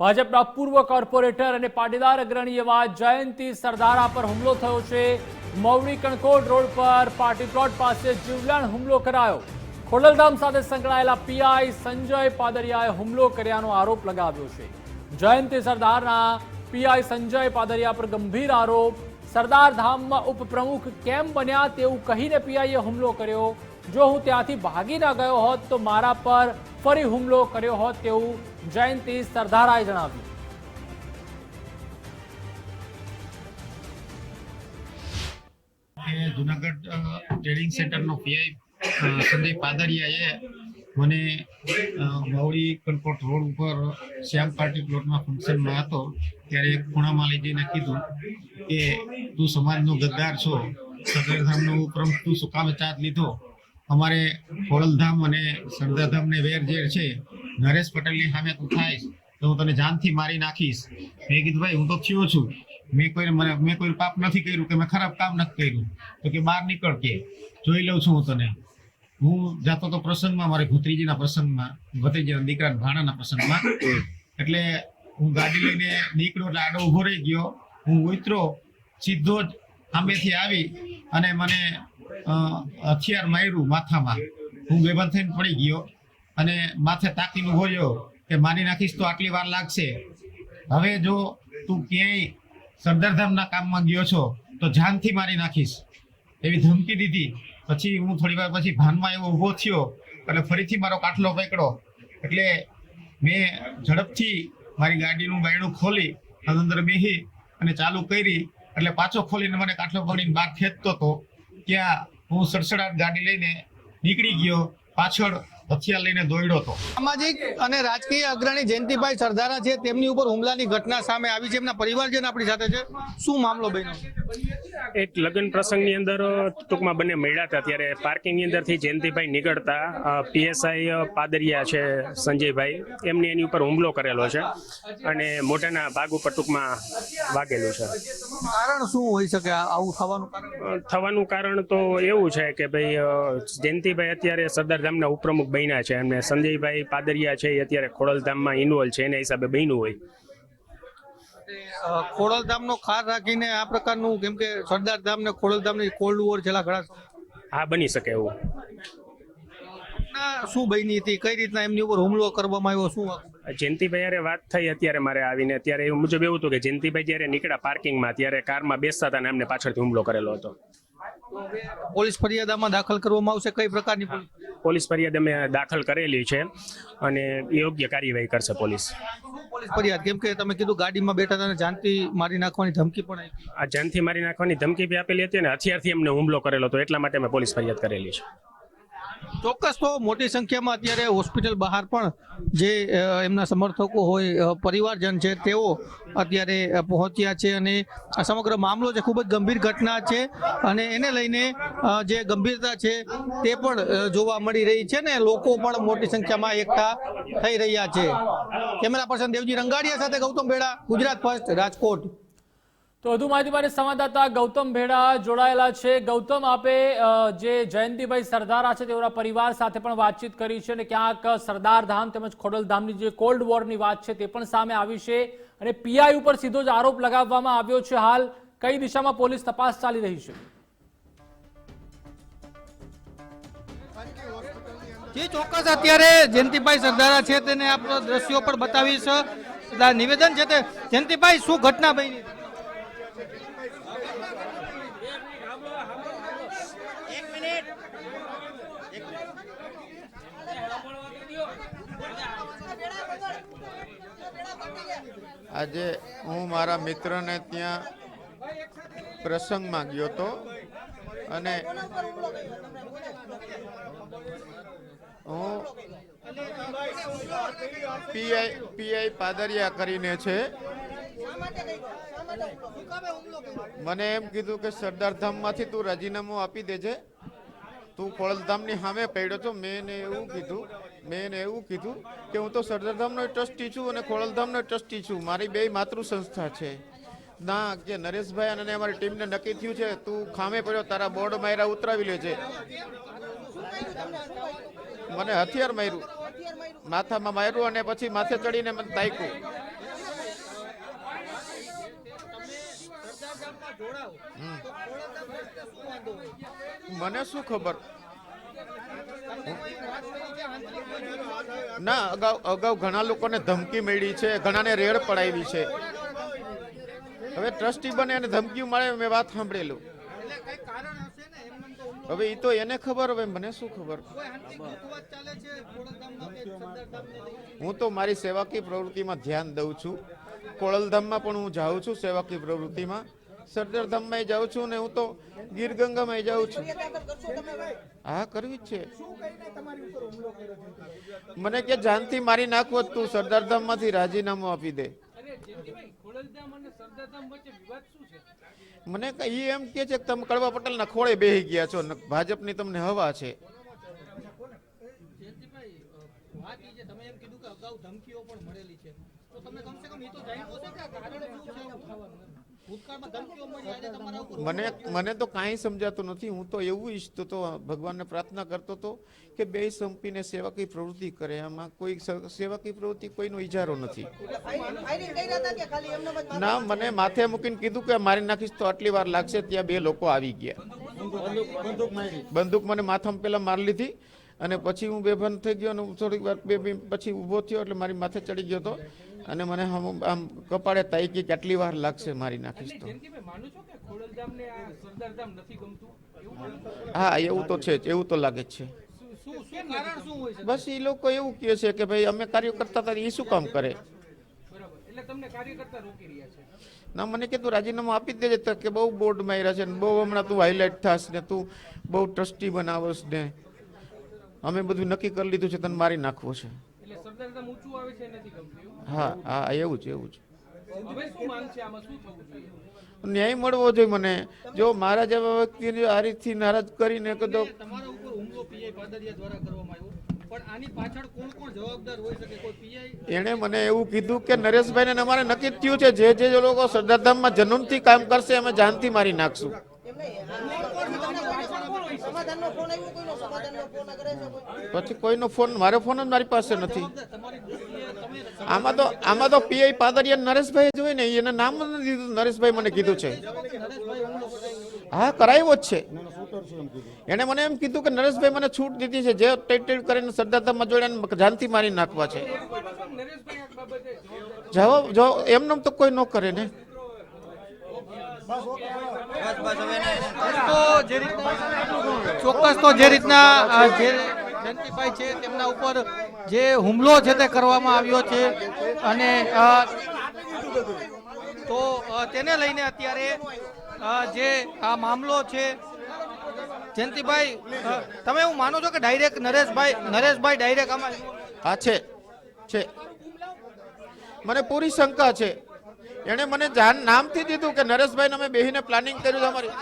ભાજપના પૂર્વ કોર્પોરેટર અને પાટીદાર અગ્રણી એવા જયંતિ સરદારા પર હુમલો થયો છે. મવડી કણકોટ રોડ પર પાર્ટી પ્લોટ પાસે જીવલેણ હુમલો કરાયો. ખોડલધામ સાથે સંકળાયેલા પીઆઈ સંજય પાદરિયાએ હુમલો કર્યાનો આરોપ લગાવ્યો છે. જયંતિ સરદારના પીઆઈ સંજય પાદરિયા પર ગંભીર આરોપ. સરદાર ધામમાં ઉપપ્રમુખ કેમ બન્યા તેવું કહીને પીઆઈએ હુમલો કર્યો. જો હું ત્યાંથી ભાગી ના ગયો હોત તો મારા પર ફરી હુમલો કર્યો હોત તેવું જયંતિ સરદારાએ જણાવ્યું. જુનાગઢ ટ્રેડિંગ સેન્ટરનો પીઆઈ સંદીપ પાદરિયાએ મને વાવડી કલકોટ રોડ ઉપર શ્યામ પાર્ટી પ્લોટમાં ફંક્શનમાં હતો ત્યારે એક ખૂણામાં લઈ જઈને કીધું કે તું સમાજનો ગદ્દાર છો સદરધામનો પ્રમુખ તું શું ચાર્જ લીધો? અમારે ખોડલધામ અને સરદારધામને વેર જે છે. નરેશ પટેલની સામે તું થાય તો હું તને જાનથી મારી નાખીશ. મેં કીધું ભાઈ હું તો થયો છું. મેં કોઈ મને, મેં કોઈ પાપ નથી કર્યું કે મેં ખરાબ કામ નથી કર્યું. તો કે બહાર નીકળ કે. જોઈ લઉં છું હું તને. હું જાતો તો પ્રસંગમાં, મારી ભત્રીજીના પ્રસંગમાં, ભત્રીજીના દીકરા ભાણાના પ્રસંગમાં. એટલે હું ગાડી લઈને નીકળ્યો એટલે આડો ઊભો રહી ગયો. હું ઉતરો સીધો જ સામેથી આવી અને મને હથિયાર માર્યું માથામાં. હું બેભાન થઈને પડી ગયો અને માથે તાકીને રહ્યો કે મારી નાખીશ તો આટલી વાર લાગશે. હવે જો તું ક્યાંય સરદારધામના કામમાં ગયો છો, તો જાનથી મારી નાખીશ. એવી ધમકી દીધી. પછી હું થોડી વાર પછી ભાનમાં એવો ઊભો થયો, એટલે ફરીથી મારો કાટલો પકડો. એટલે મેં ઝડપથી મારી ગાડીનું બાયણું ખોલી અંદર બેહી અને ચાલુ કરી, એટલે પાછો ખોલીને મને કાટલો પકડીને બહાર ખેંચતો હતો ત્યાં હું સડસડાટ ગાડી લઈને નીકળી ગયો પાછળ હથિયાર લઈને દોડ્યો હતો. સામાજિક અને રાજકીય અગ્રણી જયંતિભાઈ સરદારા છે તેમની ઉપર હુમલાની ઘટના સામે આવી છે એમના પરિવારજન આપણી સાથે છે. શું મામલો બન્યો? એક લગ્ન પ્રસંગની અંદર ટૂંકમાં બંને મળ્યા હતા. ત્યારે પાર્કિંગની અંદરથી જયંતિભાઈ નીકળતા પીએસઆઈ પાદરિયા છે સંજયભાઈ. એમની એની ઉપર હુમલો કરેલો છે અને મોઢાના ભાગ ઉપર ટૂંકમાં વાગેલું છે. કારણ શું હોઈ શકે? આવું થવાનું થવાનું કારણ તો એવું છે કે ભાઈ જયંતિભાઈ અત્યારે સરદારધામના ઉપપ્રમુખ બન્યા છે. અને સંજયભાઈ પાદરિયા છે એ અત્યારે ખોડલધામમાં ઇન્વોલ્વ છે એના હિસાબે બન્યું હોય. ખોડલધામ ખોડલધામનો ખાસ રાખીને આ પ્રકારનું કેમ કે સરદાર ધામ ને ખોડલધામની કોલ્ડ વોર છેલ્લા ઘણા હા બની શકે એવું. શું બની હતી? કઈ રીતના એમની ઉપર હુમલો કરવામાં આવ્યો? શું? જયંતિભાઈ હારે વાત થઈ અત્યારે મારે આવીને. ત્યારે એવું મુજબ એવું હતું કે જયંતિભાઈ જ્યારે નીકળ્યા પાર્કિંગમાં ત્યારે કારમાં બેસતા હતા અને એમને પાછળથી હુમલો કરેલો હતો. પોલીસ ફરિયાદામાં દાખલ કરવામાં આવશે? કઈ પ્રકારની પોલીસ ફરિયાદ અમે દાખલ કરેલી છે અને યોગ્ય કાર્યવાહી કરશે પોલીસ. પોલીસ ફરિયાદ? કેમ કે તમે કીધું ગાડીમાં બેઠા હતા જાનથી મારી નાખવાની ધમકી પણ આવી આ જાનથી મારી નાખવાની ધમકી બી આપેલી હતી અને હથિયારથી એમને હુમલો કરેલો હતો એટલા માટે અમે પોલીસ ફરિયાદ કરેલી છે. ચોક્કસ તો મોટી સંખ્યામાં અત્યારે હોસ્પિટલ બહાર પણ જે એમના સમર્થકો હોય પરિવારજન છે, તેઓ અત્યારે પહોંચ્યા છે અને આ સમગ્ર મામલો છે ખૂબ જ ગંભીર ઘટના છે અને એને લઈને જે ગંભીરતા છે તે પણ જોવા મળી રહી છે ને લોકો પણ મોટી સંખ્યામાં એકઠા થઈ રહ્યા છે. કેમેરા પર્સન દેવજી રંગાડિયા સાથે ગૌતમ બેડા ગુજરાત ફર્સ્ટ, રાજકોટ. તો વધુ માહિતી માટે સંવાદદાતા ગૌતમ ભેડા જોડાયેલા છે. ગૌતમ, આપે જે જયંતિભાઈ સરદારા છે તેઓના પરિવાર સાથે પણ વાતચીત કરી છે અને ક્યાંક સરદાર ધામ તેમજ ખોડલધામની જે કોલ્ડ વોરની વાત છે તે પણ સામે આવી છે અને પીઆઈ ઉપર સીધો જ આરોપ લગાવવામાં આવ્યો છે હાલ. કઈ દિશામાં પોલીસ તપાસ ચાલી રહી છે? જે ચોક્કસ અત્યારે જયંતિભાઈ સરદારા છે તેને આપણે દ્રશ્યો પર બતાવીશ. નિવેદન છે તે જયંતિભાઈ, શું ઘટના બની? આજે હું મારા મિત્રને ત્યાં પ્રસંગમાં ગયો હતો અને હું પીઆઈ પીઆઈ પાદરિયા કરીને છે. મને એમ કીધું કે સરદારધામમાંથી તું રાજીનામું આપી દેજે. તું ખોડલધામની સામે પડ્યો છો. મેં એને એવું કીધું મેં એને એવું કીધું કે હું તો સરદારધામનો ટ્રસ્ટી છું અને ખોડલધામનો ટ્રસ્ટી છું. મારી બે માતૃ સંસ્થા છે. ના કે નરેશભાઈ અને અમારી ટીમને નક્કી થયું છે તું ખામે પડ્યો તારા બોર્ડ માર્યા ઉતરાવી લે છે. મને હથિયાર માર્યું. માથામાં માર્યું અને પછી માથે ચડીને મને તાક્યું મને શું ખબર? ના, અગાઉ અગાઉ ઘણા લોકોને ધમકી મળી છે, ઘણાને રેડ પડાવી છે. હવે ટ્રસ્ટી બને અને ધમકી મળે, મેં વાત સાંભળેલું. હવે એ તો એને ખબર, હવે મને શું ખબર? હું તો મારી સેવાકી પ્રવૃત્તિમાં ધ્યાન દઉં છું. કોળલધામમાં પણ હું જાઉં છું સેવાકી પ્રવૃત્તિમાં. સરદારધામમાં જાઉં છું ને હું તો ગીર ગંગામાં જાઉં છું. હા કરવી જ છે. મને કે જાનથી મારી નાખવો તું સરદારધામમાંથી રાજીનામું આપી દે. મને એ એમ કે છે કે તમે કડવા પટેલના ખોળે બેહી ગયા છો ભાજપની તમને હવા છે. વાત છે. તમે એમ કીધું કે અગાઉ ધમકીઓ પણ મળેલી છે. તો તમને કમસે કમ એ તો જાણ્યું હશે કે કારણ શું છે? આવું થવાનું એમ? ભૂતકાળમાં ધમકીઓ મળી આજે તમારા ઉપર મને મને તો કાંઈ સમજાતું નથી. હું તો એવું ઈચ્છતો તો ભગવાનને પ્રાર્થના કરતો તો કે બે સંપીને સેવાકી પ્રવૃત્તિ કરે. આમાં કોઈ સેવાકી પ્રવૃત્તિ કોઈનો ઈજારો નથી. હતા? ના મને માથે મૂકીને કીધું કે મારી નાખીશ તો આટલી વાર લાગશે. ત્યાં બે લોકો આવી ગયા. બંદૂક મને માથામાં પેલા મારી લીધી. અને પછી હું બેભાન થઈ ગયો અને થોડીક વાર બે પછી ઊભો થયો એટલે મારી માથે ચડી ગયો હતો. અને મને આમ કપાળે તાઈકી કેટલી વાર લાગશે મારી નાખીશ તો. હા એવું તો છે જ એવું તો લાગે જ છે. શું શું શું બસ એ લોકો એવું કહે છે કે ભાઈ અમે કાર્ય કરતા હતા એ શું કામ કરે? ના મને કીધું રાજીનામું આપી જ દેજે કે બહુ બોર્ડ માર્યા છે ને બહુ હમણાં તું હાઇલાઇટ થાશ ને તું બહુ ટ્રસ્ટી બનાવસ ને. અમે બધું નક્કી કરી લીધું છે તને મારી નાખવો છે. હા હા એવું છે એવું છે? ન્યાય મળવો જોઈએ મને. જો મારા જેવા વ્યક્તિને આ રીતથી નારાજ કરીને કદો તમારા ઉપર હુમલો પીઆઈ પાદરિયા દ્વારા કરવામાં આવ્યો. પણ આની પાછળ કોણ કોણ જવાબદાર હોઈ શકે? કોઈ પીઆઈ એણે મને એવું કીધું કે નરેશભાઈને ને અમારે નક્કી થયું છે જે જે લોકો સરદારધામમાં જનૂનથી કામ કરશે અમે જાનથી મારી નાખશું. પછી કોઈનો ફોન? મારો ફોન જ મારી પાસે નથી. આમાં તો આમાં તો પીઆઈ પાદરિયા નરેશભાઈ જોઈ ને, એને નામ નથી દીધું નરેશભાઈ મને કીધું છે. હા, કરાવ્યો જ છે. એને મને એમ કીધું કે નરેશભાઈ મને છૂટ દીધી છે. જે ટેટ ટેટ કરીને સરદારધામમાં જોડ્યા જાનથી મારી નાખવા છે. જવાબ જો એમનેમ તો કોઈ ન કરે ને. ચોક્કસ તો જે રીતના જે જયંતિભાઈ છે તેમના ઉપર જે હુમલો છે તે કરવામાં આવ્યો છે અને તો તેને લઈને અત્યારે જે આ મામલો છે જયંતિભાઈ તમે એવું માનો છો કે ડાયરેક્ટ નરેશભાઈ નરેશભાઈ ડાયરેક્ટ આમાં હા છે છે. મને પૂરી શંકા છે એણે મને જાન નામથી દીધું કે નરેશભાઈ અમે બેહીને પ્લાનિંગ કર્યું છે અમારી.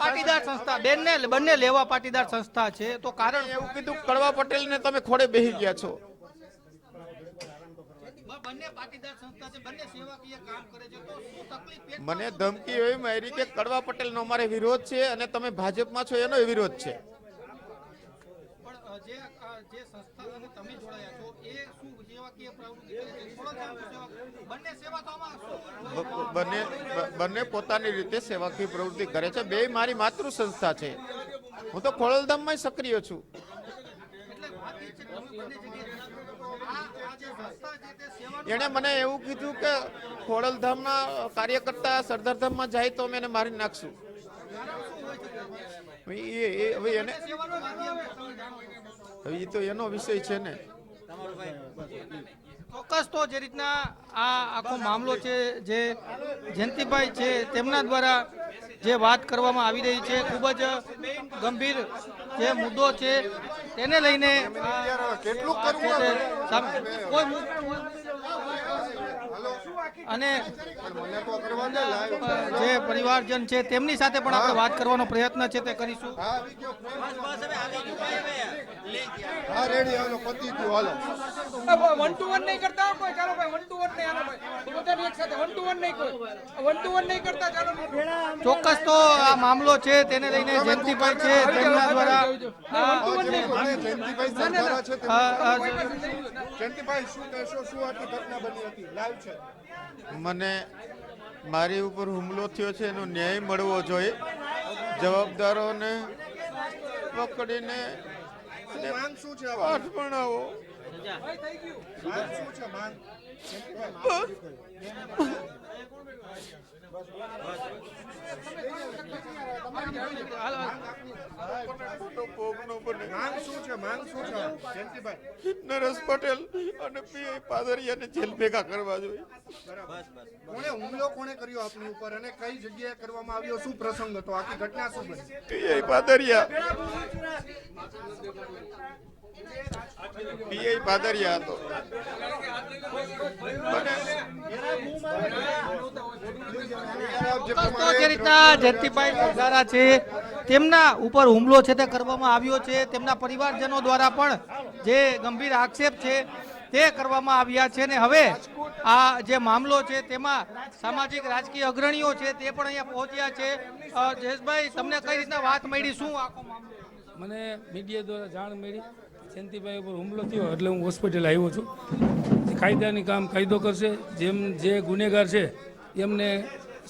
પાટીદાર સંસ્થા બેનને બંને લેવા પાટીદાર સંસ્થા છે તો કારણ એવું કીધું કડવા પટેલ ને તમે ખોડે બેહી ગયા છો. મને ધમકી એવી મારી કે કડવા પટેલ નો અમારે વિરોધ છે અને તમે ભાજપમાં છો એનો વિરોધ છે. જે જે સંસ્થા સાથે તમે જોડાયા છો એ શું સેવાકીય પ્રવૃત્તિ કરે છે? થોડો જાણો સેવા બંને સેવા તો આમાં બંને બંને પોતાની રીતે સેવાકીય પ્રવૃત્તિ કરે છે. બે મારી માતૃ સંસ્થા છે. હું તો ખોડલધામમાં સક્રિય છું. એણે મને એવું કીધું કે ખોડલધામના કાર્યકર્તા સરદારધામમાં જાય તો અમે એને મારી નાખશું. એ- એ- હવે એને. હવે એ તો એનો વિષય છે ને. ચોક્કસ તો જે રીતના આ આખો મામલો છે જે જયંતિભાઈ છે તેમના દ્વારા જે વાત કરવામાં આવી રહી છે ખૂબ જ ગંભીર જે મુદ્દો છે તેને લઈને કેટલું કરવું કોઈ અને જે પરિવારજન છે તેમની સાથે પણ આપણે વાત કરવાનો પ્રયત્ન છે તે કરીશું. હા રેડી હાલો પતી ગયું હાલો. વન ટુ વન નહીં કરતા કોઈ. ચાલો ભાઈ વન ટુ વન નહીં હાલો ભાઈ. બધાની એક સાથે વન ટુ વન નહીં કોઈ. વન ટુ વન નહીં કરતા ચાલો ચોક્કસ તો આ મામલો છે તેને લઈને જયંતિભાઈ છે તેમના દ્વારા. જયંતિભાઈ શું કહેશો? શું આટલી ઘટના બની હતી? લાઈવ છે. મને મારી ઉપર હુમલો થયો છે એનો ન્યાય મળવો જોઈએ. જવાબદારોને પકડીને શું માંગ નરેશ પટેલ અને પીઆઈ પાદરિયાને જેલ ભેગા કરવા જોઈએ હુમલો કોણે કર્યો આપની ઉપર અને કઈ જગ્યાએ કરવામાં આવ્યો શું પ્રસંગ હતો આખી ઘટના શું બની પાદરિયા પીઆઈ પાદરિયા હતો. જે રીતના જયંતિભાઈ સરદારા છે તેમના ઉપર હુમલો છે તે કરવામાં આવ્યો છે. તેમના પરિવારજનો દ્વારા પણ જે ગંભીર આક્ષેપ છે તે કરવામાં આવ્યા છે ને હવે આ જે મામલો છે તેમાં સામાજિક રાજકીય અગ્રણીઓ છે તે પણ અહીંયા પહોંચ્યા છે. જયેશભાઈ તમને કઈ રીતના વાત મળી? શું આખો મામલો? મને મીડિયા દ્વારા જાણ મળી. જયંતિભાઈ ઉપર હુમલો થયો એટલે હું હોસ્પિટલ આવ્યો છું. કાયદાની કામ કાયદો કરશે જેમ જે ગુનેગાર છે એમને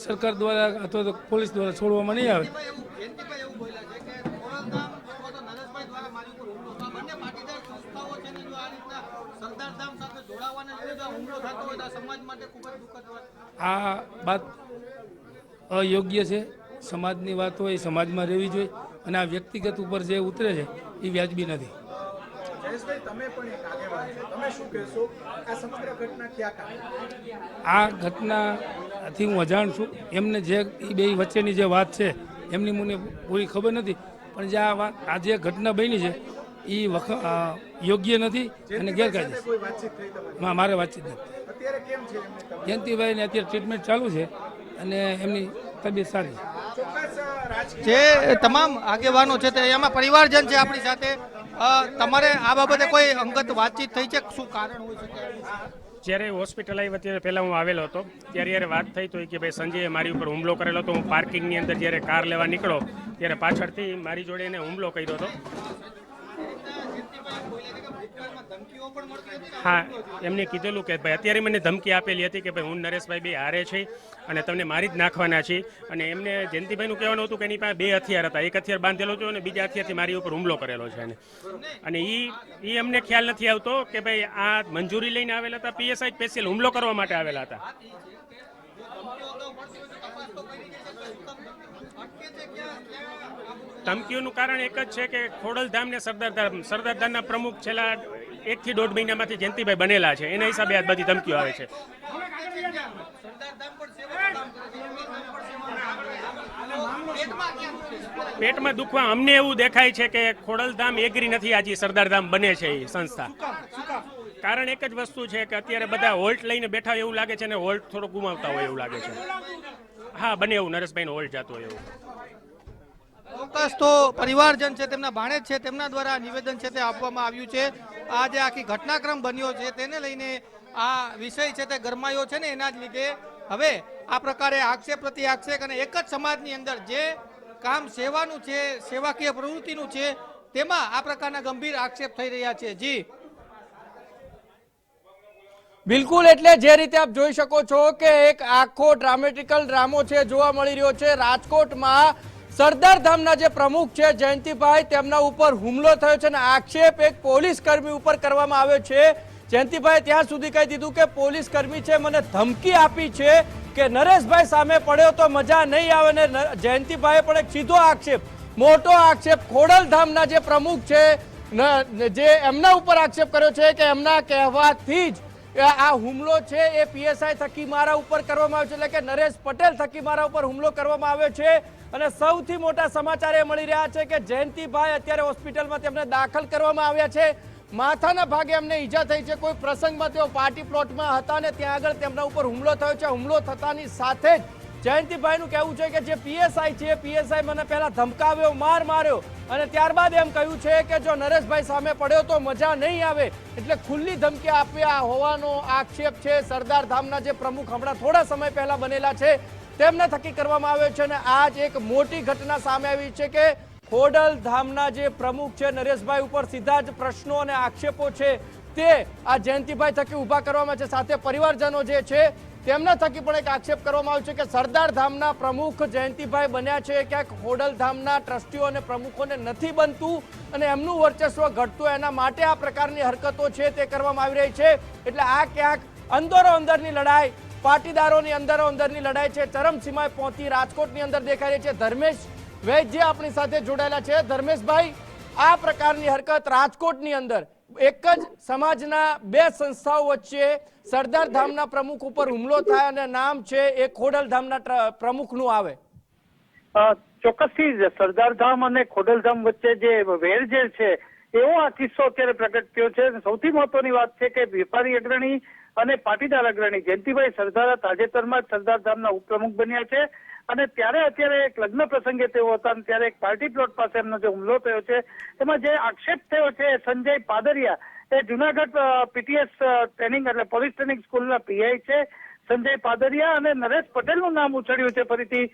સરકાર દ્વારા અથવા તો પોલીસ દ્વારા છોડવામાં નહીં આવે. આ વાત અયોગ્ય છે. સમાજની વાત હોય સમાજમાં રહેવી જોઈએ અને આ વ્યક્તિગત ઉપર જે ઉતરે છે એ વ્યાજબી નથી. આ ઘટનાથી હું અજાણ છું. એમને જે એ બે વચ્ચેની જે વાત છે એમની મને પૂરી ખબર નથી. પણ જે આ વાત આ જે ઘટના બની છે એ વખ યોગ્ય નથી અને ગેરકાયદેસર. મારે વાતચીત નથી. અત્યારે કેમ છે એમની તબિયત? જયંતિભાઈને અત્યારે ટ્રીટમેન્ટ ચાલુ છે અને એમની તબિયત સારી છે. જે તમામ આગેવાનો છે તે એમાં પરિવારજન છે આપણી સાથે. તમારે આ બાબતે કોઈ અંગત વાતચીત થઈ છે? શું કારણ હોય શકે? જ્યારે હોસ્પિટલ આવી ત્યારે પહેલાં હું આવેલો હતો. ત્યારે જ્યારે વાત થઈ તો કે ભાઈ સંજયે મારી ઉપર હુમલો કરેલો હતો. હું પાર્કિંગની અંદર જ્યારે કાર લેવા નીકળો ત્યારે પાછળથી મારી જોડે એને હુમલો કર્યો હતો. હા, એમને કીધેલું કે ભાઈ, અત્યારે મને ધમકી આપેલી હતી કે ભાઈ, હું નરેશભાઈ બે હારે છે અને તમને મારી જ નાખવાના છે. અને એમને જયંતિભાઈનું કહેવાનું હતું કે એની પાસે બે હથિયાર હતા. એક હથિયાર બાંધેલો હતો અને બીજા હથિયારથી મારી ઉપર હુમલો કરેલો છે એને. અને એ એ અમને ખ્યાલ નથી આવતો કે ભાઈ, આ મંજૂરી લઈને આવેલા હતા, પીએસઆઈ સ્પેશિયલ હુમલો કરવા માટે આવેલા હતા. ધમકીઓનું કારણ એક જ છે કે ખોડલધામ ને સરદારધામ સરદારધામના પ્રમુખ છેલ્લા એકથી દોઢ મહિનામાંથી જયંતિભાઈ બનેલા છે. એના હિસાબે આ બધી ધમકીઓ આવે છે. પેટમાં દુખવા અમને એવું દેખાય છે કે ખોડલધામ એગ્રી નથી, આજે સરદારધામ બને છે એ સંસ્થા. કારણ એક જ વસ્તુ છે કે અત્યારે બધા હોલ્ટ લઈને બેઠા એવું લાગે છે અને હોલ્ટ થોડો ગુમાવતા હોય એવું લાગે છે. હા, બને એવું, નરેશભાઈનો હોલ્ટ જતો હોય એવું. ચોક્કસ તો પરિવારજન છે, તેમના ભાણેજ છે, તેમના દ્વારા નિવેદન છે તે આપવામાં આવ્યું છે. આ જે આખી ઘટનાક્રમ બન્યો છે, તેને લઈને આ વિષય છે તે ગરમાયો છે ને એના જ લીધે. હવે આ પ્રકારે આક્ષેપ પ્રતિ આક્ષેપ અને એક જ સમાજની અંદર જે કામ સેવાનું છે, સેવાકીય પ્રવૃત્તિનું છે, તેમાં આ પ્રકારના ગંભીર આક્ષેપ થઈ રહ્યા છે. જી. બિલકુલ એટલે જે રીતે આપ જોઈ શકો છો કે એક આખો ડ્રામેટિકલ ડ્રામો છે, જોવા મળી રહ્યો છે. રાજકોટમાં સરદાર ધામના જે પ્રમુખ છે, જયંતિભાઈ, તેમના ઉપર હુમલો થયો છે અને આક્ષેપ એક પોલીસ કર્મી ઉપર કરવામાં આવ્યો છે. જયંતિભાઈ ત્યાં સુધી કહી દીધું કે પોલીસ કર્મી છે, મને ધમકી આપી છે કે નરેશભાઈ સામે પડ્યો તો મજા નહીં આવે ને જયંતિભાઈએ પણ એક સીધો આક્ષેપ, મોટો આક્ષેપ ખોડલધામના જે પ્રમુખ છે જે એમના ઉપર આક્ષેપ કર્યો છે કે એમના કહેવાથી જ આ હુમલો છે એ પીએસઆઈ થકી મારા ઉપર કરવામાં આવ્યો છે. એટલે કે નરેશ પટેલ થકી મારા ઉપર હુમલો કરવામાં આવ્યો છે. અને સૌથી મોટા સમાચાર એ મળી રહ્યા છે કે જયંતિભાઈ અત્યારે હોસ્પિટલમાં તેમને દાખલ કરવામાં આવ્યા છે. માથાના ભાગે એમને ઈજા થઈ છે. કોઈ પ્રસંગમાં તેઓ પાર્ટી પ્લોટમાં હતા અને ત્યાં આગળ તેમના ઉપર હુમલો થયો છે. હુમલો થતાની સાથે જ જયંતિભાઈનું કહેવું છે કે જે પીએસઆઈ છે, પીએસઆઈ મને પહેલા ધમકાવ્યો, માર માર્યો અને ત્યારબાદ એમ કહ્યું છે કે જો નરેશભાઈ સામે પડ્યો તો મજા નહીં આવે. એટલે ખુલ્લી ધમકી આપ્યા હોવાનો આક્ષેપ છે. સરદાર ધામના જે પ્રમુખ હમણાં થોડા સમય પહેલા બનેલા છે, તેમને થકી કરવામાં આવ્યો છે અને આજ એક મોટી ઘટના સામે આવી છે કે ખોડલ ધામના જે પ્રમુખ છે, નરેશભાઈ ઉપર સીધા જ પ્રશ્નો અને આક્ષેપો છે. તે આ જયંતિભાઈ થકી ઊભા કરવામાં છે. સાથે પરિવારજનો જે છે તેમના થકી પણ એક આક્ષેપ કરવામાં આવ્યો છે કે સરદાર ધામના પ્રમુખ જયંતિભાઈ બન્યા છે. ક્યાંક હોડલ ધામના ટ્રસ્ટીઓ અને પ્રમુખોને નથી બનતું અને એમનું વર્ચસ્વ ઘટતું. એના માટે આ પ્રકારની હરકતો છે તે કરવામાં આવી રહી છે. એટલે આ ક્યાંક અંદરો અંદરની લડાઈ, પાટીદારોની અંદરો અંદરની લડાઈ છે. ચરમસીમાએ પહોંચી રાજકોટની અંદર દેખાઈ રહી છે. ધર્મેશ વૈદ્ય આપણી સાથે જોડાયેલા છે. ધર્મેશભાઈ, આ પ્રકારની હરકત રાજકોટની અંદર એક જ સમાજના બે સંસ્થાઓ વચ્ચે સરદાર ધામના પ્રમુખ ઉપર હુમલો થાય અને નામ છે એ ખોડલ ધામના પ્રમુખનું આવે. ચોક્કસથી જ સરદારધામ અને ખોડલધામ વચ્ચે જે વેરઝેર છે, એવો આ કિસ્સો અત્યારે પ્રગટ થયો છે. સૌથી મહત્વની વાત છે કે વેપારી અગ્રણી અને પાટીદાર અગ્રણી જયંતિભાઈ સરદારા તાજેતરમાં જ સરદારધામના ઉપપ્રમુખ બન્યા છે. અને ત્યારે અત્યારે એક લગ્ન પ્રસંગે તેઓ હતા ત્યારે એક પાર્ટી પ્લોટ પાસે એમનો જે હુમલો થયો છે, એમાં જે આક્ષેપ થયો છે સંજય પાદરિયા, એ જુનાગઢ પીટીએસ ટ્રેનિંગ એટલે પોલીસ ટ્રેનિંગ સ્કૂલના પીઆઈ છે. સંજય પાદરિયા અને નરેશ પટેલનું નામ ઉછળ્યું છે ફરીથી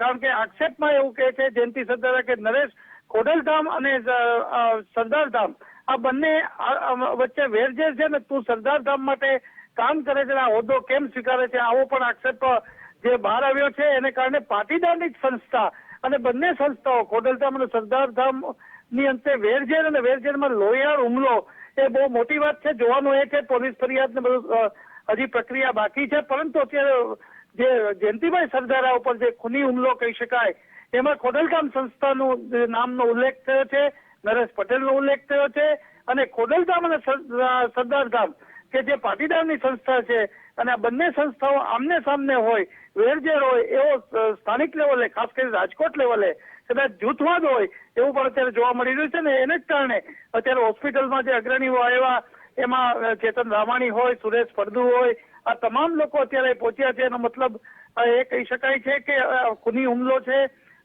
કારણ કે આક્ષેપમાં એવું કહે છે જયંતિ સરદારા કે નરેશ ખોડલધામ અને સરદારધામ, આ બંને વચ્ચે વેરઝેર છે ને તું સરદારધામ માટે કામ કરે છે આ હોદ્દો કેમ સ્વીકારે છે આવો પણ આક્ષેપ જે બહાર આવ્યો છે, એને કારણે પાટીદારની સંસ્થા અને બંને સંસ્થાઓ કોડલધામ અને સરદારધામની અંતે વેરઝેર અને વેરઝેરમાં લોહિયાળ હુમલો, એ બહુ મોટી વાત છે. જોવાનું એ છે, પોલીસ ફરિયાદ ને બધું હજી પ્રક્રિયા બાકી છે. પરંતુ અત્યારે જે જયંતિભાઈ સરદારા ઉપર જે ખૂની હુમલો કહી શકાય, એમાં ખોડલધામ સંસ્થાનું નામનો ઉલ્લેખ થયો છે, નરેશ પટેલનો ઉલ્લેખ થયો છે અને ખોડલધામ અને સર- સરદારધામ, કે જે પાટીદારની સંસ્થા છે અને આ બંને સંસ્થાઓ આમને સામને હોય, વેરઝેર હોય, એવો સ્થાનિક લેવલે, ખાસ કરી રાજકોટ લેવલે, કદાચ જૂથવાદ હોય, એવું પણ અત્યારે જોવા મળી રહ્યું છે ને એને જ કારણે અત્યારે હોસ્પિટલમાં જે અગ્રણીઓ આવ્યા, એમાં ચેતન રામાણી હોય, સુરેશ ફળદુ હોય, આ તમામ લોકો અત્યારે પહોંચ્યા છે. એનો મતલબ એ કહી શકાય છે કે ખૂની હુમલો છે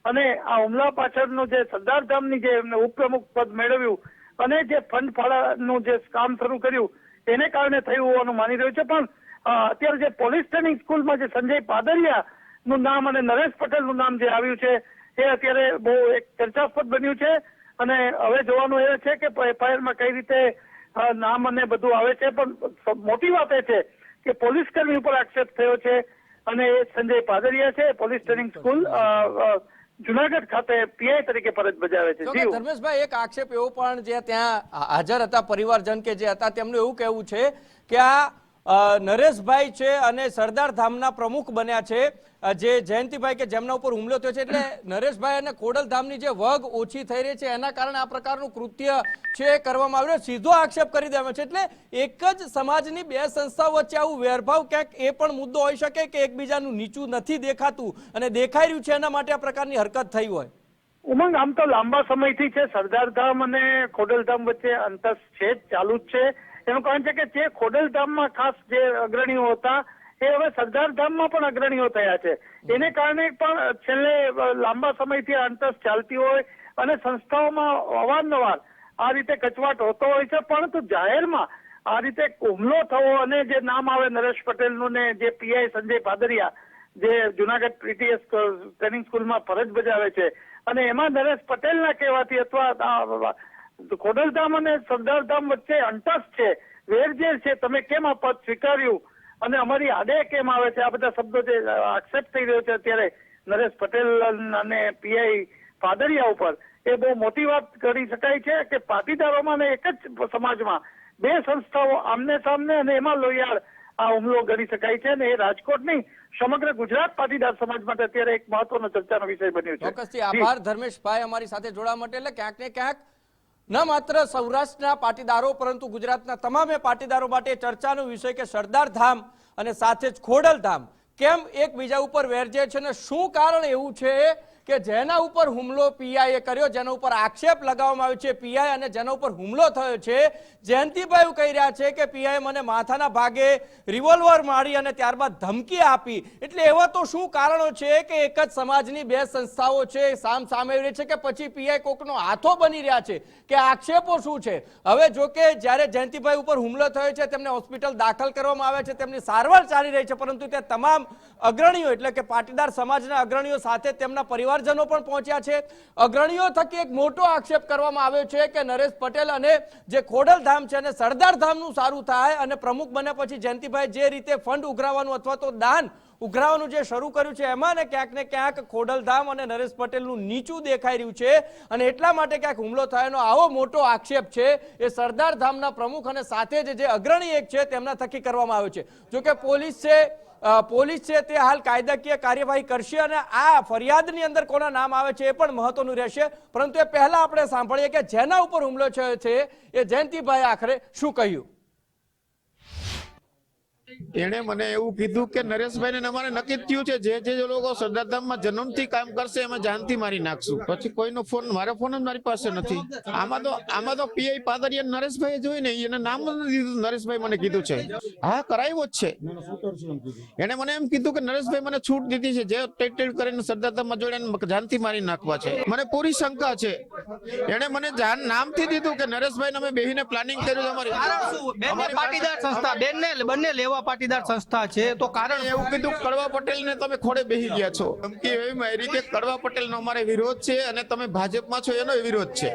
અને આ હુમલા પાછળનું જે સરદારધામની જે એમને ઉપપ્રમુખ પદ મેળવ્યું અને જે ફંડ ફાળાનું જે કામ શરૂ કર્યું, એને કારણે થયું હોવાનું માની રહ્યું છે. પણ અત્યારે જે પોલીસ ટ્રેનિંગ સ્કૂલમાં જે સંજય પાદરિયા નું નામ અને નરેશ પટેલનું નામ જે આવ્યું છે એ અત્યારે બહુ એક ચર્ચાસ્પદ બન્યું છે. અને હવે જોવાનું એ છે કે એફઆઈઆરમાં કઈ રીતે નામ અને બધું આવે છે. પણ મોટી વાત એ છે કે પોલીસ કર્મી ઉપર આક્ષેપ થયો છે અને એ સંજય પાદરિયા છે પોલીસ ટ્રેનિંગ સ્કૂલ જુનાગઢ ખાતે પીઆઈ તરીકે ફરજ બજાવે છે. ધર્મેશભાઈ એક આક્ષેપ એવો પણ જે ત્યાં હાજર હતા પરિવારજન કે જે હતા તેમનું એવું કહેવું છે કે આ નરેશભાઈ છે અને સરદાર ધામના પ્રમુખ બન્યા છે. જે જયંતિભાઈ કે જેમના ઉપર હુમલો થયો છે. એટલે નરેશભાઈ અને ખોડલ ધામની જે વગ ઓછી થઈ રહી છે, એના કારણે આ પ્રકારનું કૃત્ય છે કરવામાં આવ્યું સીધો આક્ષેપ કરી દેવામાં છે. એટલે એક જ સમાજની બે સંસ્થાઓ વચ્ચે આવું વેરભાવ ક્યાંક એ પણ મુદ્દો હોઈ શકે કે એકબીજાનું નીચું નથી દેખાતું અને દેખાઈ રહ્યું છે એના માટે આ પ્રકારની હરકત થઈ હોય. ઉમંગ, આમ તો લાંબા સમયથી છે. સરદારધામ અને ખોડલધામ વચ્ચે અંતર છે, ચાલુ જ છે. એનું કારણ છે કે જે ખોડલ ધામમાં ખાસ જે અગ્રણીઓ હતા, એ હવે સરદારધામમાં પણ અગ્રણીઓ થયા છે. એને કારણે પણ છેલ્લે લાંબા સમયથી અંતસ ચાલતી હોય અને સંસ્થાઓમાં અવારનવાર આ રીતે કચવાટ હોતો હોય છે, પરંતુ જાહેરમાં આ રીતે હુમલો થવો અને જે નામ આવે નરેશ પટેલનું ને જે પીઆઈ સંજય પાદરિયા જે જુનાગઢ પીટીએસ ટ્રેનિંગ સ્કૂલમાં ફરજ બજાવે છે, અને એમાં નરેશ પટેલના કહેવાથી અથવા ખોડલધામ અને સરદારધામ વચ્ચે અંતસ છે વેરઝેર છે. તમે કેમ આ પદ સ્વીકાર્યું? અને અમારી આડે કેમ આવે છે? આ બધા શબ્દો જે આક્ષેપ થઈ રહ્યો છે અત્યારે નરેશ પટેલ અને પીઆઈ પાદરિયા ઉપર એ બહુ મોટી વાત કરી શકાય છે કે પાટીદારોમાં ને એક જ સમાજમાં બે સંસ્થાઓ આમને સામને અને એમાં લોહિયાળ આ હુમલો ગણી શકાય છે અને એ રાજકોટ નહીં સમગ્ર ગુજરાત પાટીદાર સમાજ માટે અત્યારે એક મહત્વનો ચર્ચાનો વિષય બન્યો છે. ચોક્કસથી આભાર. ધર્મેશભાઈ અમારી સાથે જોડાવા માટે. એટલે ક્યાંક ને ક્યાંક ન માત્ર સૌરાષ્ટ્રના પાટીદારો, પરંતુ ગુજરાતના તમામે પાટીદારો માટે ચર્ચાનો વિષય કે સરદાર ધામ અને સાથે જ ખોડલ ધામ. કેમ એકબીજા ઉપર વેરજે છે અને શું કારણ એવું છે કે જેના ઉપર હુમલો પીઆઈએ કર્યો, જેના ઉપર આક્ષેપ લગાવવામાં આવ્યો છે, પીઆઈ અને જેના ઉપર હુમલો થયો છે. જયંતિભાઈ કહી રહ્યા છે કે પીઆઈ મને માથાના ભાગે રિવોલ્વર મારી અને ત્યારબાદ ધમકી આપી. એટલે એવા તો શું કારણો છે કે એક જ સમાજની બે સંસ્થાઓ છે, સામ સામે રહી છે કે પછી પીઆઈ કોકનો હાથો બની રહ્યા છે? કે આક્ષેપો શું છે? હવે જો કે જ્યારે જયંતિભાઈ ઉપર હુમલો થયો છે, તેમને હોસ્પિટલ દાખલ કરવામાં આવ્યા છે, તેમની સારવાર ચાલી રહી છે, પરંતુ તે તમામ અગ્રણીઓ એટલે કે પાટીદાર સમાજના અગ્રણીઓ સાથે તેમના પરિવારજનો પણ પહોંચ્યા છે. અગ્રણીઓ થકી એક મોટો આક્ષેપ કરવામાં આવ્યો છે કે નરેશ પટેલ અને જે ખોડલધામ છે અને સરદાર ધામનું સારું થાય અને પ્રમુખ બન્યા પછી જયંતિભાઈ જે રીતે ફંડ ઉઘરાવવાનું અથવા તો દાન ઉઘરાવાનું જે શરૂ કર્યું છે, એમાં ને ક્યાંક ને ક્યાંક ખોડલધામ અને નરેશ પટેલનું નીચું દેખાઈ રહ્યું છે અને એટલા માટે ક્યાંક હુમલો થયાનો આવો મોટો આક્ષેપ છે એ સરદાર ધામના પ્રમુખ અને સાથે જ અગ્રણી એક છે, તેમના થકી કરવામાં આવ્યો છે. જોકે પોલીસ છે પોલીસ છે તે હાલ કાયદાકીય કાર્યવાહી કરશે અને આ ફરિયાદની અંદર કોના નામ આવે છે એ પણ મહત્વનું રહેશે. પરંતુ એ પહેલા આપણે સાંભળીએ કે જેના ઉપર હુમલો થયો છે એ જયંતિભાઈ આખરે શું કહ્યું? એણે મને એવું કીધું કે નરેશભાઈ ને અમારે નક્કી થયું છે જે જે લોકો સરદારધામમાં જન્મથી કામ કરશે એમાં જાનથી મારી નાખશું. પછી કોઈનો ફોન મારો ફોન જ મારી પાસે નથી. આમાં તો આમાં તો પીઆઈ પાદરિયા નરેશભાઈ જોઈ ને એને નામ જ નથી દીધું નરેશભાઈ મને કીધું છે. હા કરાવ્યો જ છે. એને મને એમ કીધું કે નરેશભાઈ મને છૂટ દીધી છે જે ટેટ કરીને સરદારધામમાં જોડે જાનથી મારી નાખવા છે. મને પૂરી શંકા છે. એણે મને જાન નામથી દીધું કે નરેશભાઈ અમે બેહીને પ્લાનિંગ કર્યું અમારી પાટીદાર સંસ્થા બંને બંને લેવા પાટીદાર સંસ્થા છે, તો કારણ એવું કીધું, કડવા પટેલ ને તમે ખોડે બેહી ગયા છો. ધમકી એવી રીતે કડવા પટેલ નો અમારે વિરોધ છે અને તમે ભાજપમાં છો, એનો વિરોધ છે.